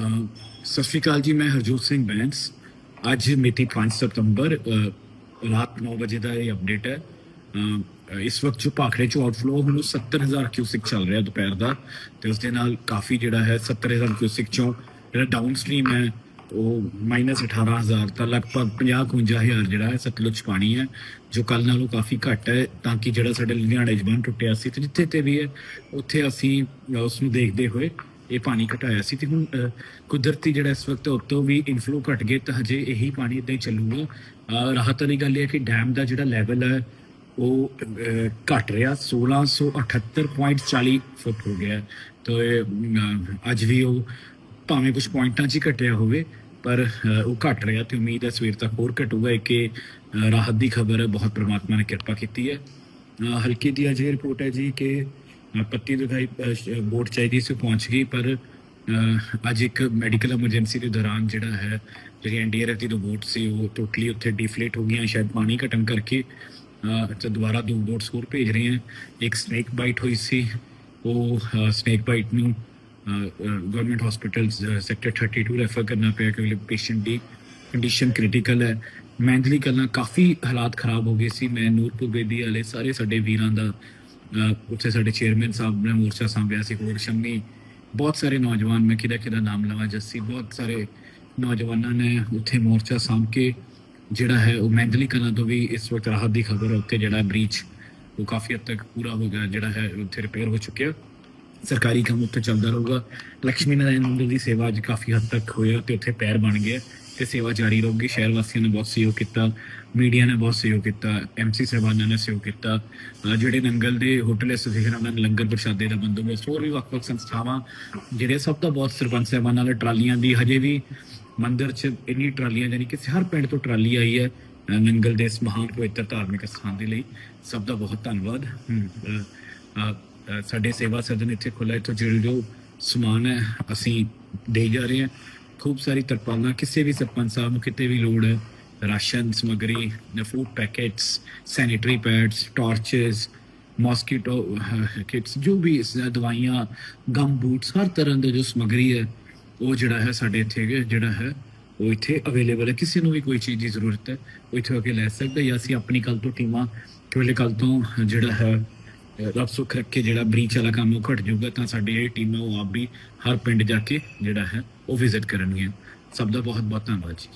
ਸਤਿ ਸ਼੍ਰੀ ਅਕਾਲ ਜੀ, ਮੈਂ ਹਰਜੋਤ ਸਿੰਘ ਬੈਂਸ। ਅੱਜ ਮਿਤੀ 5 ਸਤੰਬਰ ਰਾਤ 9 ਵਜੇ ਦਾ ਇਹ ਅਪਡੇਟ ਹੈ। ਇਸ ਵਕਤ ਜੋ ਭਾਖੜੇ ਚ ਆਊਟਫਲੋ ਹੁਣ ਉਹ 70000 ਕਿਊਸਿਕ ਚੱਲ ਰਿਹਾ ਦੁਪਹਿਰ ਦਾ। ਤੇ ਉਸ ਦੇ ਨਾਲ ਕਾਫੀ ਜਿਹੜਾ ਹੈ 70000 ਕਿਊਸਿਕ ਚੋਂ ਜਿਹੜਾ ਡਾਊਨ ਸਟ੍ਰੀਮ ਹੈ, ਉਹ ਮਾਈਨਸ 18000 ਤਾਂ ਲਗਭਗ 50-51000 ਜਿਹੜਾ ਹੈ ਸਤਲੁਜ 'ਚ ਪਾਣੀ ਹੈ, ਜੋ ਕੱਲ ਨਾਲੋਂ ਕਾਫੀ ਘੱਟ ਹੈ, ਤਾਂ ਕਿ ਜਿਹੜਾ ਸਾਡੇ ਲੁਧਿਆਣੇ 'ਚ ਬੰਨ ਟੁੱਟਿਆ ਸੀ ਤੇ ਜਿੱਥੇ ਤੇ ਵੀ ਹੈ, ਉੱਥੇ ਅਸੀਂ ਉਸ ਨੂੰ ਦੇਖਦੇ ਹੋਏ ਇਹ ਪਾਣੀ ਘਟਾਇਆ ਸੀ ਤੇ ਹੁਣ ਕੁਦਰਤੀ ਜਿਹੜਾ ਇਸ ਵਕਤ ਉੱਤੋਂ ਵੀ ਇਨਫਲੋ ਘਟ ਗਏ ਤਾਂ ਹਜੇ ਇਹੀ ਪਾਣੀ ਇਦਾਂ ਹੀ ਚੱਲੂਗਾ। ਰਾਹਤ ਵਾਲੀ ਗੱਲ ਇਹ ਹੈ ਕਿ ਡੈਮ ਦਾ ਜਿਹੜਾ ਲੈਵਲ ਹੈ ਉਹ ਅਹ, ਘਟ ਰਿਹਾ। 1678.40 ਫੁੱਟ ਹੋ ਗਿਆ। ਹੈ। ਤਾਂ ਇਹ ਅੱਜ ਵੀ ਉਹ ਭਾਵੇਂ ਕੁਝ ਪੁਆਇੰਟਾਂ 'ਚ ਹੀ ਘਟਿਆ ਹੋਵੇ ਪਰ ਉਹ ਘਟ ਰਿਹਾ ਤੇ ਉਮੀਦ ਹੈ ਸਵੇਰ ਤੱਕ ਹੋਰ ਘਟੂਗਾ। ਇਹ ਕਿ ਰਾਹਤ ਦੀ ਖਬਰ ਹੈ ਬਹੁਤ ਪ੍ਰਮਾਤਮਾ ਨੇ ਕਿਰਪਾ ਕੀਤੀ ਹੈ। ਅਹ, ਹਲਕੀ ਦੀ ਅਜੇ ਰਿਪੋਰਟ ਹੈ ਜੀ ਕਿ ਪੱਤੀ ਦਿਖਾਈ ਬੋਟ ਚਾਹੀਦੀ ਸੀ ਉਹ ਪਹੁੰਚ ਗਈ ਪਰ ਅੱਜ ਇੱਕ ਮੈਡੀਕਲ ਐਮਰਜੈਂਸੀ ਦੇ ਦੌਰਾਨ ਜਿਹੜਾ ਹੈ ਜਿਹੜੀ ਐਨਡੀਆਰਐਫ ਦੀ ਦੋ ਬੋਟ ਸੀ ਉਹ ਟੋਟਲੀ ਉੱਥੇ ਡਿਫਲੇਟ ਹੋ ਗਈਆਂ ਸ਼ਾਇਦ ਪਾਣੀ ਘਟਣ ਕਰਕੇ ਅਹ, ਤੇ ਦੁਬਾਰਾ ਦੋ ਬੋਟਸ ਹੋਰ ਭੇਜ ਰਹੇ ਹਨ ਇੱਕ ਸਨੇਕ ਬਾਈਟ ਹੋਈ ਸੀ ਉਹ ਸਨੇਕ ਬਾਈਟ ਨੂੰ ਗਵਰਨਮੈਂਟ ਹਸਪੀਟਲ ਸੈਕਟਰ 32 ਰੈਫਰ ਕਰਨਾ ਪਿਆ ਕਿਉਂਕਿ ਪੇਸ਼ੈਂਟ ਦੀ ਕੰਡੀਸ਼ਨ ਕ੍ਰਿਟੀਕਲ ਹੈ। ਮੈਂਟਲੀ ਕਰਨਾ ਕਾਫੀ ਹਾਲਾਤ ਖਰਾਬ ਹੋ ਗਏ ਸੀ। ਮੈਂ ਨੂਰਪੁਰ ਬੇਦੀ ਵਾਲੇ ਸਾਰੇ ਸਾਡੇ ਵੀਰਾਂ ਦਾ ਉੱਥੇ ਸਾਡੇ ਚੇਅਰਮੈਨ ਸਾਹਿਬ ਨੇ ਮੋਰਚਾ ਸੰਭਿਆ ਸੀ ਹੋਰ ਸ਼ੰਮੀ। ਬਹੁਤ ਸਾਰੇ ਨੌਜਵਾਨ, ਮੈਂ ਕਿਹਦਾ ਕਿਹਦਾ ਨਾਮ ਲਵਾਂ, ਜੱਸੀ, ਬਹੁਤ ਸਾਰੇ ਨੌਜਵਾਨਾਂ ਨੇ ਉੱਥੇ ਮੋਰਚਾ ਸੰਭ ਕੇ ਜਿਹੜਾ ਹੈ ਉਹ ਮੈਂਟਲੀ ਕਰਨਾ ਤੋਂ ਵੀ ਇਸ ਵਕਤ ਰਾਹਤ ਦੀ ਖਬਰ ਹੈ, ਉੱਥੇ ਜਿਹੜਾ ਬ੍ਰੀਚ ਉਹ ਕਾਫੀ ਹੱਦ ਤੱਕ ਪੂਰਾ ਹੋ ਗਿਆ, ਜਿਹੜਾ ਹੈ ਉੱਥੇ ਰਿਪੇਅਰ ਹੋ ਚੁੱਕਿਆ। ਸਰਕਾਰੀ ਕੰਮ ਉੱਤੇ ਚੱਲਦਾ ਰਹੂਗਾ। ਲక్ష్ਮੀ ਨਾਰਾਇਣ ਮੰਦਿਰ ਦੀ ਸੇਵਾ ਅੱਜ ਕਾਫੀ ਹੱਦ ਤੱਕ ਹੋਇਆ ਤੇ ਉੱਥੇ ਪੈਰ ਬਣ ਗਿਆ ਤੇ ਸੇਵਾ ਜਾਰੀ ਰਹੂਗੀ। ਸ਼ਹਿਰ ਵਾਸੀਆਂ ਨੇ ਬਹੁਤ ਸਹਿਯੋਗ ਕੀਤਾ, ਮੀਡੀਆ ਨੇ ਬਹੁਤ ਸਹਿਯੋਗ ਕੀਤਾ ਐਮਸੀ ਸਾਹਿਬਾਨਾਂ ਨੇ ਸਹਿਯੋਗ ਕੀਤਾ ਜਿਹੜੇ ਨੰਗਲ ਦੇ ਹੋਟਲ ਐਸੋਸੀਏਸ਼ਨ ਉਹਨਾਂ ਨੇ ਲੰਗਰ ਪ੍ਰਸ਼ਾਦੇ ਦਾ ਬੰਦੋਬਸਤ, ਹੋਰ ਵੀ ਵੱਖ-ਵੱਖ ਸੰਸਥਾਵਾਂ, ਜਿਹੜੇ ਸਭ ਤੋਂ ਬਹੁਤ ਸਰਪੰਚ ਸਾਹਿਬਾਨਾਂ ਨਾਲ ਟਰਾਲੀਆਂ ਦੀ ਹਜੇ ਵੀ ਮੰਦਿਰ 'ਚ ਇੰਨੀ ਟਰਾਲੀਆਂ ਯਾਨੀ ਕਿ ਹਰ ਪਿੰਡ ਤੋਂ ਟਰਾਲੀ ਆਈ ਹੈ ਨੰਗਲ ਦੇ ਇਸ ਮਹਾਨ ਪਵਿੱਤਰ ਧਾਰਮਿਕ ਸਥਾਨ ਦੇ ਲਈ। ਸਭ ਦਾ ਬਹੁਤ ਧੰਨਵਾਦ। ਸਾਡੇ ਸੇਵਾ ਸਦਨ ਇੱਥੇ ਖੁੱਲ੍ਹਾ ਇੱਥੋਂ ਜਿਹੜੇ ਜੋ ਸਮਾਨ ਹੈ, ਅਸੀਂ ਦੇ ਜਾ ਰਹੇ ਹਾਂ। ਖੂਬ ਸਾਰੀ ਤਰਪਾਲਾਂ, ਕਿਸੇ ਵੀ ਸਰਪੰਚ ਸਾਹਿਬ ਨੂੰ ਕਿਤੇ ਵੀ ਲੋੜ ਹੈ ਰਾਸ਼ਨ ਸਮਗਰੀ food packets sanitary pads torches mosquito kits ਜੋ ਵੀ ਇਸ ਦਵਾਈਆਂ ਗਮ ਬੂਟਸ ਹਰ ਤਰ੍ਹਾਂ ਦੇ ਜੋ ਸਮਗਰੀ ਹੈ, ਉਹ ਜਿਹੜਾ ਹੈ ਸਾਡੇ ਇੱਥੇ, ਜਿਹੜਾ ਹੈ, ਉਹ ਇੱਥੇ ਅਵੇਲੇਬਲ ਹੈ। ਕਿਸੇ ਨੂੰ ਵੀ ਕੋਈ ਚੀਜ਼ ਦੀ ਜ਼ਰੂਰਤ ਹੈ, ਉਹ ਇੱਥੇ ਆ ਕੇ ਲੈ ਸਕਦਾ ਜਾਂ ਅਸੀਂ ਆਪਣੀ ਕੱਲ ਤੋਂ ਟੀਮਾਂ ਕਿਵੇਂ ਕੱਲ ਤੋਂ ਜਿਹੜਾ ਹੈ ਅਹ ਰੱਬ ਸੁੱਖ ਰੱਖੇ ਜਿਹੜਾ ਬ੍ਰੀਚ ਵਾਲਾ ਕੰਮ ਉਹ ਘਟ ਜਾਊਗਾ, ਤਾਂ ਸਾਡੀ ਇਹ ਟੀਮ ਹੈ ਉਹ ਆਪ ਵੀ ਹਰ ਪਿੰਡ ਜਾ ਕੇ ਜਿਹੜਾ ਹੈ ਉਹ ਵਿਜ਼ਿਟ ਕਰਨਗੀਆਂ। ਸਭ ਦਾ ਬਹੁਤ ਬਹੁਤ ਧੰਨਵਾਦ ਜੀ।